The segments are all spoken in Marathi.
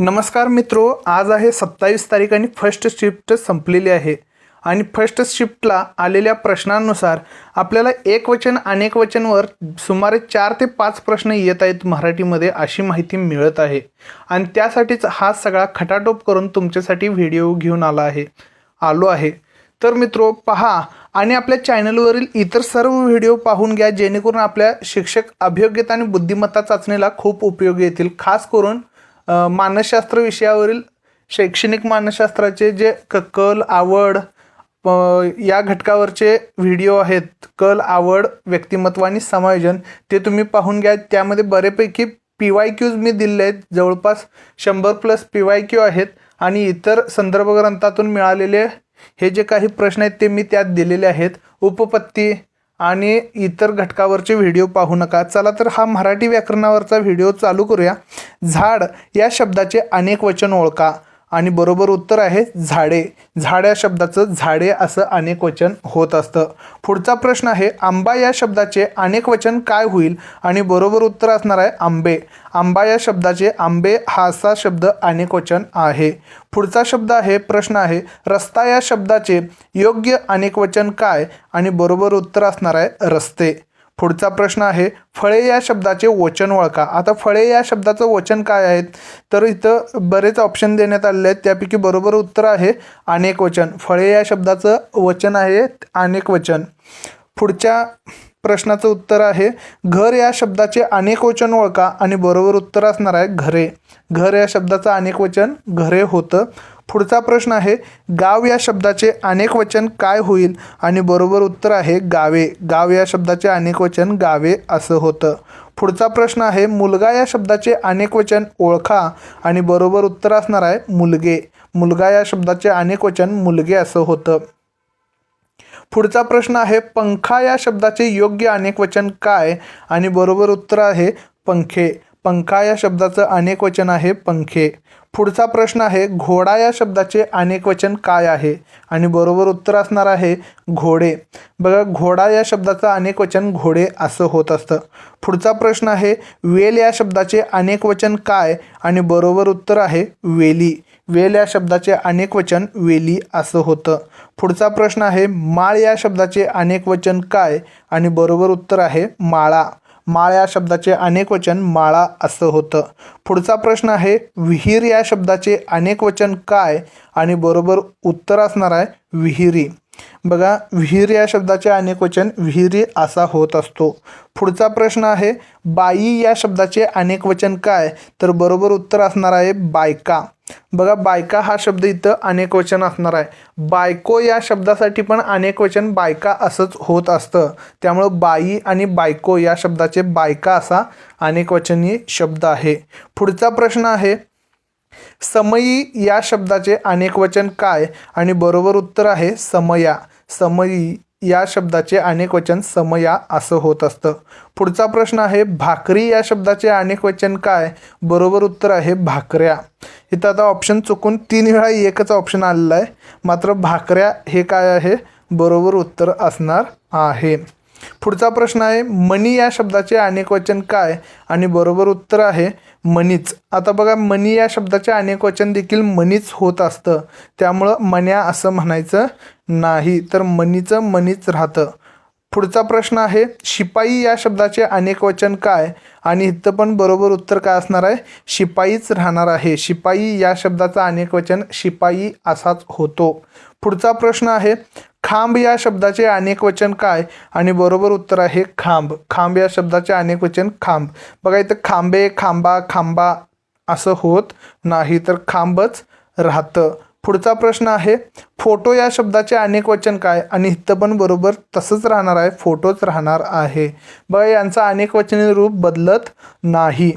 नमस्कार मित्रो आज आहे सत्तावीस तारीख आणि फर्स्ट शिफ्ट संपलेली आहे. आणि फर्स्ट शिफ्टला आलेल्या प्रश्नांनुसार आपल्याला एक वचन अनेक वचनवर सुमारे चार ते पाच प्रश्न येत आहेत मराठीमध्ये अशी माहिती मिळत आहे. आणि त्यासाठीच हा सगळा खटाटोप करून तुमच्यासाठी व्हिडिओ घेऊन आला आहे. आलो आहे. तर मित्रो पहा आणि आपल्या चॅनलवरील इतर सर्व व्हिडिओ पाहून घ्या जेणेकरून आपल्या शिक्षक अभियोग्यता आणि बुद्धिमत्ता चाचणीला खूप उपयोगी येतील खास करून मानसशास्त्र विषयावरील शैक्षणिक मानसशास्त्राचे जे क कल आवड प या घटकावरचे व्हिडिओ आहेत कल आवड व्यक्तिमत्व आणि समायोजन ते तुम्ही पाहून घ्या. त्यामध्ये बरेपैकी पी वाय क्यूज मी दिले आहेत. जवळपास शंभर प्लस पी वाय क्यू आहेत आणि इतर संदर्भ ग्रंथातून मिळालेले हे जे काही प्रश्न आहेत ते मी त्यात दिलेले आहेत. उपपत्ती आणि इतर घटकावरचे व्हिडिओ पाहू नका. चला तर हा मराठी व्याकरणावरचा व्हिडिओ चालू करूया. झाड या शब्दाचे अनेक वचन ओळखा. आणि बरोबर उत्तर आहे झाडे. झाड या शब्दाचं झाडे असं अनेक वचन होत असतं. पुढचा प्रश्न आहे आंबा या शब्दाचे अनेक वचन काय होईल? आणि बरोबर उत्तर असणार आहे आंबे. आंबा या शब्दाचे आंबे हा असा शब्द अनेक वचन आहे. पुढचा शब्द आहे प्रश्न आहे रस्ता या शब्दाचे योग्य अनेक वचन काय? आणि बरोबर उत्तर असणार आहे रस्ते. पुढचा प्रश्न आहे फळे या शब्दाचे वचन ओळखा. आता फळे या शब्दाचं वचन काय आहेत तर इथं बरेच ऑप्शन देण्यात आलेले आहेत. त्यापैकी बरोबर उत्तर आहे अनेक वचन. फळे या शब्दाचं वचन आहे अनेक वचन. पुढच्या प्रश्नाचं उत्तर आहे घर या शब्दाचे अनेक वचन ओळखा. आणि बरोबर उत्तर असणार आहे घरे. घर या शब्दाचं अनेक वचन घरे होतं. पुढचा प्रश्न आहे गाव या शब्दाचे अनेक वचन काय होईल? आणि बरोबर उत्तर आहे गावे. गाव या शब्दाचे अनेक वचन गावे असं होतं. पुढचा प्रश्न आहे मुलगा या शब्दाचे अनेक वचन ओळखा. आणि बरोबर उत्तर असणार आहे मुलगे. मुलगा या शब्दाचे अनेक वचन मुलगे असं होतं. पुढचा प्रश्न आहे पंखा या शब्दाचे योग्य अनेक वचन काय? आणि बरोबर उत्तर आहे पंखे. पंखा या शब्दाचं अनेक वचन आहे पंखे. पुढचा प्रश्न आहे घोडा या शब्दाचे अनेक वचन काय आहे? आणि बरोबर उत्तर असणार आहे घोडे. बघा घोडा या शब्दाचं अनेक वचन घोडे असं होत असतं. पुढचा प्रश्न आहे वेल या शब्दाचे अनेक वचन काय? आणि बरोबर उत्तर आहे वेली. वेल या शब्दाचे अनेक वचन वेली असं होतं. पुढचा प्रश्न आहे माळ या शब्दाचे अनेक वचन काय? आणि बरोबर उत्तर आहे माळा. माळ या शब्दाचे अनेक वचन माळा असं होतं. पुढचा प्रश्न आहे विहीर या शब्दाचे अनेक वचन काय आणि बरोबर उत्तर असणार आहे विहिरी. बघा विहीर या शब्दाचे अनेक वचन विहिरी असा होत असतो. पुढचा प्रश्न आहे बाई या शब्दाचे अनेक वचन काय? तर बरोबर उत्तर असणार आहे बायका. बघा बायका हा शब्द इथं अनेक वचन असणार आहे. बायको या शब्दासाठी पण अनेक वचन बायका असंच होत असतं. त्यामुळं बाई आणि बायको या शब्दाचे बायका असा अनेक वचनी शब्द आहे. पुढचा प्रश्न आहे समयी या शब्दाचे अनेक वचन काय? आणि बरोबर उत्तर आहे समया. समयी या शब्दाचे अनेक वचन समया असं होत असतं. पुढचा प्रश्न आहे भाकरी या शब्दाचे अनेक वचन काय? बरोबर उत्तर आहे भाकऱ्या. इथं आता ऑप्शन चुकून तीन वेळा एकच ऑप्शन आलेला आहे मात्र भाकऱ्या हे काय आहे? बरोबर उत्तर असणार आहे. पुढचा प्रश्न आहे मनी या शब्दाचे अनेक वचन काय? आणि बरोबर उत्तर आहे मनीच. आता बघा मनी या शब्दाचे अनेक वचन देखील मनीच होत असतं. त्यामुळं मन्या असं म्हणायचं नाही. तर मनीचं मनीच राहतं. पुढचा प्रश्न आहे शिपाई या शब्दाचे अनेक वचन काय आणि इथं पण बरोबर उत्तर काय असणार आहे? शिपाईच राहणार आहे. शिपाई या शब्दाचा अनेक वचन शिपाई असाच होतो. पुढचा प्रश्न आहे खांब या शब्दाचे अनेक वचन काय आणि बरोबर उत्तर आहे खांब. खांब या शब्दाचे अनेक वचन खांब. बघा इथं खांबे खांबा खांबा असं होत नाही तर खांबच राहतं. पुढचा प्रश्न आहे फोटो या शब्दाचे अनेक वचन काय? आणि इथं पण बरोबर तसंच राहणार आहे फोटोच राहणार आहे. बघा यांचा अनेक वचनी रूप बदलत नाही.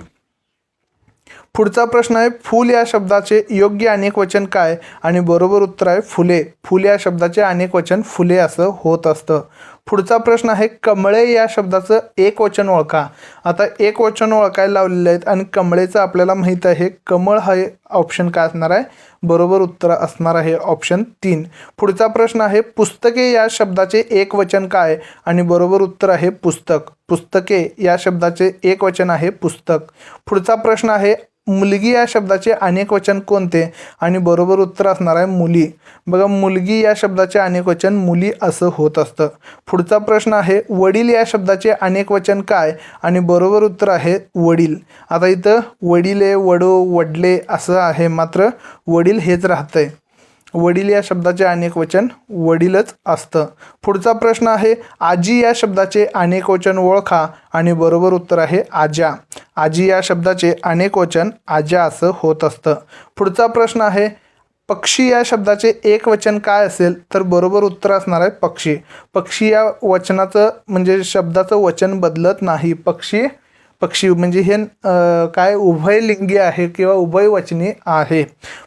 पुढचा प्रश्न आहे फूल या शब्दाचे योग्य अनेक वचन काय? आणि बरोबर उत्तर आहे फुले. फुल या शब्दाचे अनेक वचन फुले असं होत असतं. पुढचा प्रश्न आहे कमळे या शब्दाचं एक वचन ओळखा. आता एक वचन ओळखायला लावलेले आहेत आणि कमळेचं आपल्याला माहीत आहे कमळ हा ऑप्शन काय असणार आहे? बरोबर उत्तर असणार आहे ऑप्शन तीन. पुढचा प्रश्न आहे पुस्तके या शब्दाचे एक वचन काय? आणि बरोबर उत्तर आहे पुस्तक. पुस्तके या शब्दाचे एक वचन आहे पुस्तक. पुढचा प्रश्न आहे मुलगी या शब्दाचे अनेक वचन कोणते? आणि बरोबर उत्तर असणार आहे मुली. बघा मुलगी या शब्दाचे अनेक वचन मुली असं होत असतं. पुढचा प्रश्न आहे वडील या शब्दाचे अनेक वचन काय? आणि बरोबर उत्तर आहे वडील. आता इथं वडिले वडो वडले असं आहे मात्र वडील हेच राहतं आहे वडील या शब्दाचे अनेक वचन वडीलच असतं. पुढचा प्रश्न आहे आजी या शब्दाचे अनेक वचन ओळखा आणि बरोबर उत्तर आहे आजा. आजी या शब्दाचे अनेक वचन आजा असं होत असतं. पुढचा प्रश्न आहे पक्षी या शब्दाचे एक वचन काय असेल तर बरोबर उत्तर असणार आहे पक्षी. पक्षी या वचनाचं म्हणजे शब्दाचं वचन बदलत नाही. पक्षी पक्षी म्हणजे हे काय उभयलिंगी आहे किंवा उभयवचनी आहे.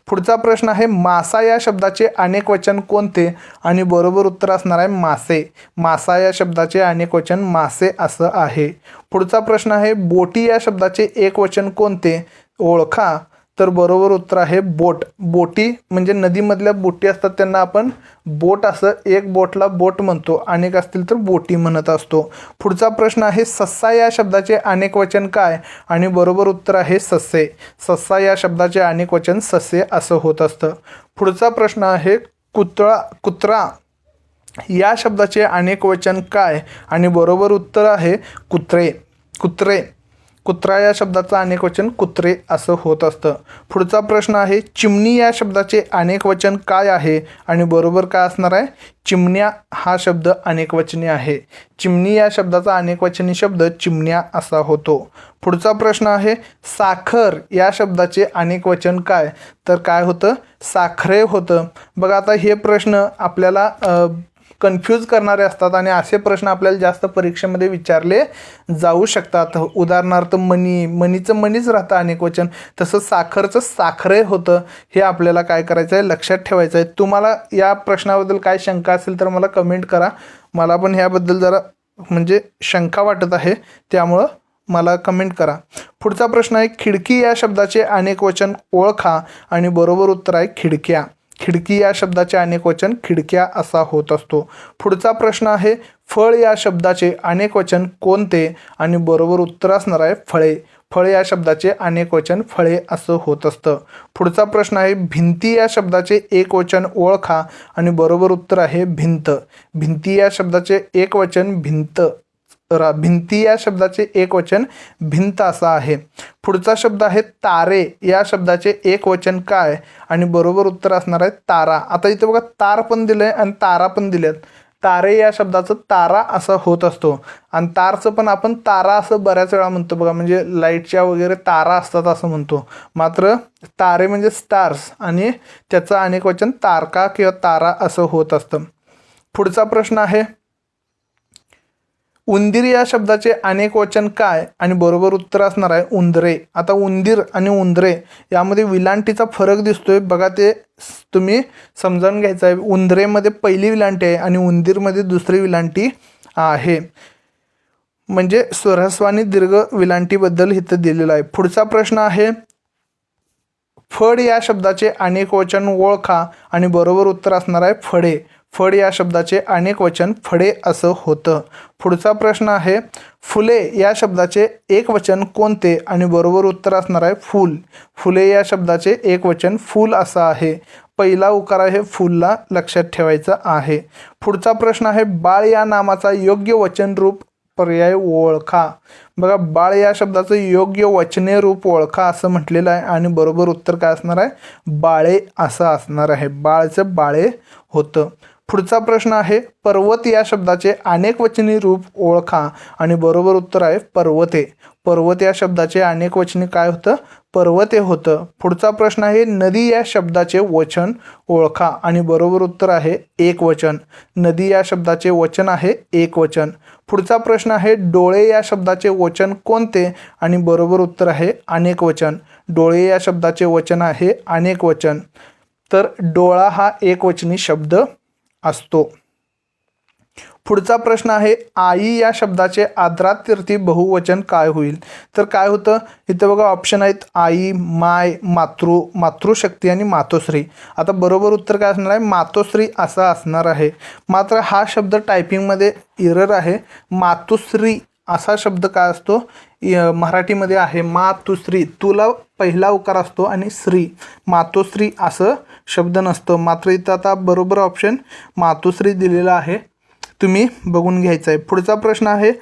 पुढचा प्रश्न आहे मासा या शब्दाचे अनेक वचन कोणते? आणि बरोबर उत्तर असणार आहे मासे. मासा या शब्दाचे अनेक वचन मासे असं आहे. पुढचा प्रश्न आहे बोटी या शब्दाचे एक वचन कोणते? ओळखा. तर बरोबर उत्तर आहे बोट. बोटी म्हणजे नदीमधल्या बोटी असतात त्यांना आपण बोट असं एक बोटला बोट म्हणतो अनेक असतील तर बोटी म्हणत असतो. पुढचा प्रश्न आहे सस्सा या शब्दाचे अनेक वचन काय? आणि बरोबर उत्तर आहे सस्से. सस्सा या शब्दाचे अनेक वचन सस्से असं होत असतं. पुढचा प्रश्न आहे कुत्रा कुत्रा. या शब्दाचे अनेक वचन काय? आणि बरोबर उत्तर आहे कुत्रे. कुत्रे. कुत्रा या शब्दाचं अनेक वचन कुत्रे असं होत असतं. पुढचा प्रश्न आहे चिमणी या शब्दाचे अनेक वचन काय आहे आणि बरोबर काय असणार आहे? चिमण्या हा शब्द अनेक वचनी आहे. चिमणी या शब्दाचा अनेक वचनी शब्द चिमण्या असा होतो. पुढचा प्रश्न आहे साखर या शब्दाचे अनेक वचन काय? तर काय होतं? साखरे होतं. बघा आता हे प्रश्न आपल्याला कन्फ्यूज करणारे असतात आणि असे प्रश्न आपल्याला जास्त परीक्षेमध्ये विचारले जाऊ शकतात. उदाहरणार्थ मनी मनीचं मनीच राहतं अनेक वचन. तसं साखरचं साखरे होतं. हे आपल्याला काय करायचं आहे? लक्षात ठेवायचं आहे. तुम्हाला या प्रश्नाबद्दल काय शंका असेल तर मला कमेंट करा. मला पण ह्याबद्दल जरा म्हणजे शंका वाटत आहे. त्यामुळं मला कमेंट करा. पुढचा प्रश्न आहे खिडकी या शब्दाचे अनेक वचन ओळखा आणि बरोबर उत्तर आहे खिडक्या. खिडकी या शब्दाचे अनेक वचन खिडक्या असा होत असतो. पुढचा प्रश्न आहे फळ या शब्दाचे अनेक वचन कोणते आणि बरोबर उत्तर असणार आहे फळे. फळ या शब्दाचे अनेक वचन फळे असं होत असतं. पुढचा प्रश्न आहे भिंती या शब्दाचे एक वचन ओळखा आणि बरोबर उत्तर आहे भिंत. भिंती या शब्दाचे एक वचन भिंत. रा भिंती या शब्दाचे एक वचन भिंत असा आहे. पुढचा शब्द आहे तारे. या शब्दाचे एक वचन काय? आणि बरोबर उत्तर असणार आहे तारा. आता इथे बघा तार पण दिलंय आणि तारा पण दिल्यात तारे या शब्दाचं तारा असं होत असतो. आणि तारचं पण आपण तारा असं बऱ्याच वेळा म्हणतो बघा. म्हणजे लाईटच्या वगैरे तारा असतात असं म्हणतो. मात्र तारे म्हणजे स्टार्स आणि त्याचं अनेक वचन तारका किंवा तारा असं होत असतं. पुढचा प्रश्न आहे उंदीर या शब्दाचे अनेक वचन काय आणि बरोबर उत्तर असणार आहे उंदरे. आता उंदीर आणि उंदरे यामध्ये विलांटीचा फरक दिसतोय. बघा ते तुम्ही समजावून घ्यायचं आहे उंदरेमध्ये पहिली विलांटी आहे आणि उंदीरमध्ये दुसरी विलांटी आहे. म्हणजे स्वरस्वानी दीर्घ विलांटीबद्दल इथं दिलेलं आहे. पुढचा प्रश्न आहे फड या शब्दाचे अनेक वचन ओळखा आणि बरोबर उत्तर असणार आहे फळे फड या शब्दाचे अनेक वचन फडे असं होतं. पुढचा प्रश्न आहे फुले या शब्दाचे एक वचन कोणते आणि बरोबर उत्तर असणार आहे फूल. फुले या शब्दाचे एक वचन फूल असं आहे. पहिला उकार आहे फुलला लक्षात ठेवायचा आहे. पुढचा प्रश्न आहे बाळ या नामाचा योग्य वचन रूप पर्याय ओळखा. बघा बाळ या शब्दाचं योग्य वचने रूप ओळखा असं म्हटलेलं आहे आणि बरोबर उत्तर काय असणार आहे बाळे असं असणार आहे. बाळचं बाळे होतं. पुढचा प्रश्न आहे पर्वत या शब्दाचे अनेक वचनी रूप ओळखा आणि बरोबर उत्तर आहे पर्वते. पर्वत या शब्दाचे अनेक वचनी काय होतं? पर्वते होतं. पुढचा प्रश्न आहे नदी या शब्दाचे वचन ओळखा आणि बरोबर उत्तर आहे एक वचन. नदी या शब्दाचे वचन आहे एक वचन. पुढचा प्रश्न आहे डोळे या शब्दाचे वचन कोणते आणि बरोबर उत्तर आहे अनेक वचन. डोळे या शब्दाचे वचन आहे अनेक वचन. तर डोळा हा एकवचनी शब्द असतो. पुढचा प्रश्न आहे आई या शब्दाचे आदरातीर्थी बहुवचन काय होईल? तर काय होतं? इथं बघा ऑप्शन आहेत आई माय मातृ मातृशक्ती आणि मातोश्री. आता बरोबर उत्तर काय असणार आहे? मातोश्री असं असणार आहे. मात्र हा शब्द टायपिंगमध्ये इरर आहे. मातुश्री असा शब्द काय असतो? य- मराठीमध्ये आहे मातुश्री. तुला पहिला उकार असतो आणि श्री. मातोश्री असं शब्द नसतं. मात्र इथं आता बरोबर ऑप्शन मातुश्री दिलेला आहे. तुम्ही बघून घ्यायचं आहे पुढचा प्रश्न आहे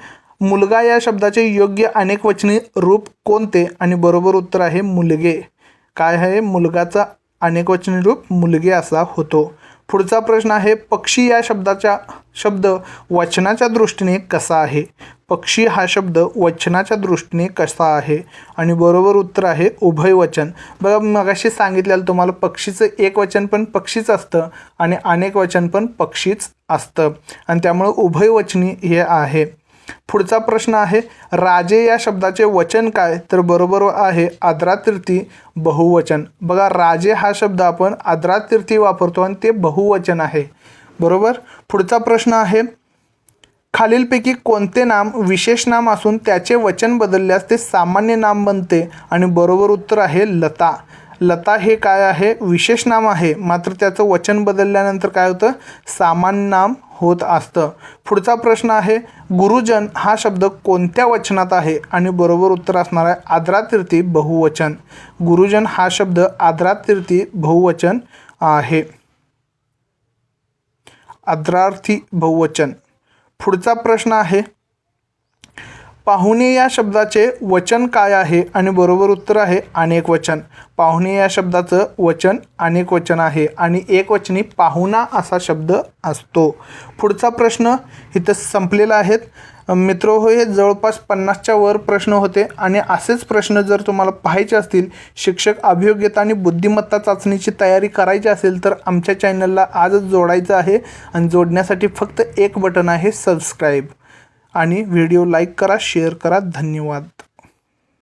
मुलगा या शब्दाचे योग्य अनेक वचनी रूप कोणते? आणि बरोबर उत्तर आहे मुलगे. काय आहे? मुलगाचा अनेक वचनी रूप मुलगे असा होतो. पुढचा प्रश्न आहे पक्षी या शब्दाच्या शब्द वचनाच्या दृष्टीने कसा आहे? पक्षी हा शब्द वचनाच्या दृष्टीने कसा आहे? आणि बरोबर उत्तर आहे उभयवचन बघा मगाशी सांगितलेलं तुम्हाला पक्षीचं एक वचन पण पक्षीच असतं आणि अनेक वचन पण पक्षीच असतं. आणि त्यामुळं उभयवचनी हे आहे. पुढचा प्रश्न आहे राजे या शब्दाचे वचन काय? तर बरोबर आहे आद्रातीर्थी बहुवचन. बघा राजे हा शब्द आपण आद्रातीर्थी वापरतो आणि ते बहुवचन आहे. बरोबर? पुढचा प्रश्न आहे खालीलपैकी कोणते नाम विशेष नाम असून त्याचे वचन बदलल्यास ते सामान्य नाम बनते आणि बरोबर उत्तर आहे लता. लता हे काय आहे? विशेष नाम आहे. मात्र त्याचं वचन बदलल्यानंतर काय होतं? सामान्य नाम होत असतं. पुढचा प्रश्न आहे गुरुजन हा शब्द कोणत्या वचनात आहे? आणि बरोबर उत्तर असणार आहे आद्रातीर्थी बहुवचन. गुरुजन हा शब्द आद्रातीर्थी बहुवचन आहे. आद्रार्थी बहुवचन. पुढचा प्रश्न आहे. पाहुणे या शब्दाचे वचन काय आहे आणि बरोबर उत्तर आहे अनेक वचन. पाहुणे या शब्दाचं वचन अनेक वचन आहे आणि एक वचनी पाहुणा असा शब्द असतो. पुढचा प्रश्न इथं संपलेला आहेत मित्र हो हे जवळपास पन्नासच्या वर प्रश्न होते आणि असेच प्रश्न जर तुम्हाला पाहायचे असतील शिक्षक अभियोग्यता आणि बुद्धिमत्ता चाचणीची तयारी करायची असेल तर आमच्या चॅनलला आजच जोडायचं आहे आणि जोडण्यासाठी फक्त एक बटन आहे सबस्क्राईब. आणि व्हिडिओ लाईक करा शेअर करा. धन्यवाद.